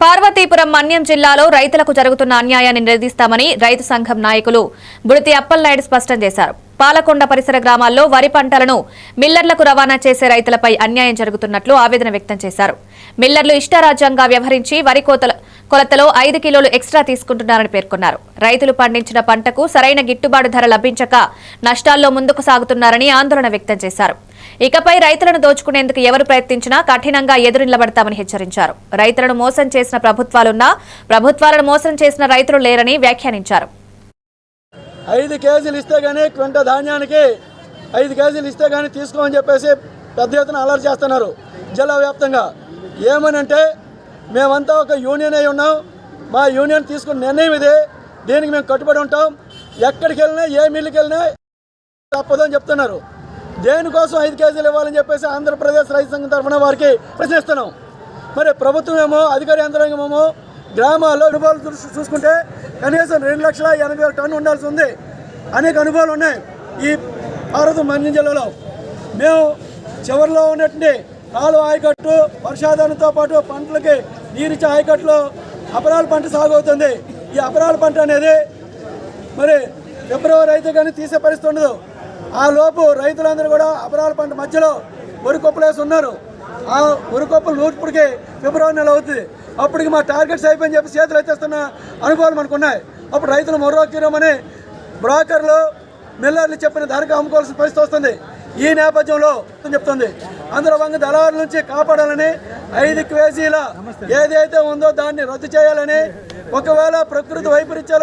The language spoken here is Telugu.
పార్వతీపురం మన్యం జిల్లాలో రైతులకు జరుగుతున్న అన్యాయాన్ని నిలదీస్తామని రైతు సంఘం నాయకులు బుడితి అప్పలనాయుడు స్పష్టం చేశారు. పాలకొండ పరిసర గ్రామాల్లో వరి పంటలను మిల్లర్లకు రవాణా చేసే రైతులపై అన్యాయం జరుగుతున్నట్లు ఆవేదన వ్యక్తం చేశారు. మిల్లర్లు ఇష్టారాజ్యంగా వ్యవహరించి వరి కోతల కొలతలో ఐదు కిలోలు ఎక్స్ట్రా తీసుకుంటున్నారని పేర్కొన్నారు. రైతులు పండించిన పంటకు సరైన గిట్టుబాటు ధర లభించక నష్టాల్లో ముందుకు సాగుతున్నారని ఆందోళన వ్యక్తం చేశారు. ఇకపై రైతులను దోచుకునేందుకు ఎవరు ప్రయత్నించినా కఠినంగా ఎదురు నిలబడతామని హెచ్చరించారు. రైతులను మోసం చేసిన ప్రభుత్వాలున్నా ప్రభుత్వాలను మోసం చేసిన రైతులు లేరని వ్యాఖ్యానించారు. ఐదు కేజీలు ఇస్తే కానీ క్వింట ధాన్యానికి ఐదు కేజీలు ఇస్తే కానీ తీసుకోమని చెప్పేసి పెద్ద ఎత్తున అలర్ట్ చేస్తున్నారు. జిల్లా వ్యాప్తంగా ఏమనంటే మేమంతా ఒక యూనియన్ అయి ఉన్నాం. మా యూనియన్ తీసుకున్న నిర్ణయం ఇది. దీనికి మేము కట్టుబడి ఉంటాం. ఎక్కడికి వెళ్ళినా ఏ మిల్లుకి వెళ్ళినా తప్పదని చెప్తున్నారు. దేనికోసం ఐదు కేజీలు ఇవ్వాలని చెప్పేసి ఆంధ్రప్రదేశ్ రైతు సంఘం తరఫున వారికి ప్రశ్నిస్తున్నాం. మరి ప్రభుత్వం ఏమో అధికార యంత్రాంగం ఏమో గ్రామాల్లో అనుభవాలు చూసుకుంటే కనీసం రెండు లక్షల ఎనభై వేల టన్ను ఉండాల్సి ఉంది. అనేక అనుభవాలు ఉన్నాయి ఈ భారత మన్యం జిల్లాలో. మేము చివరిలో ఉన్నటువంటి కాలువ ఆయకట్టు వర్షాధారంతో పాటు పంటలకి నీరిచ్చే ఆయకట్టులో అపరాల పంట సాగు అవుతుంది ఈ అపరాల పంట అనేది మరి ఫిబ్రవరి అయితే కానీ తీసే పరిస్థితి ఉండదు. ఆ లోపు రైతులందరూ కూడా అపరాల పంట మధ్యలో వరి ఉన్నారు ఆ ఉరికొప్పలు నూర్పుడికి ఫిబ్రవరి నెల అవుతుంది. అప్పటికి మా టార్గెట్స్ అయిపోయి చెప్పి చేతులు ఎత్తేస్తున్న అనుభవాలు మనకు ఉన్నాయి అప్పుడు రైతులు మొర్రోకిరమని బ్రోకర్లు మిల్లర్లు చెప్పిన ధరకు అమ్ముకోవాల్సిన పరిస్థితి వస్తుంది. ఈ నేపథ్యంలో చెప్తుంది. అందులో వంగ దళారుల నుంచి కాపాడాలని ఐదు కేజీల ఏదైతే ఉందో దాన్ని రద్దు చేయాలని ఒకవేళ ప్రకృతి వైపరీత్యాల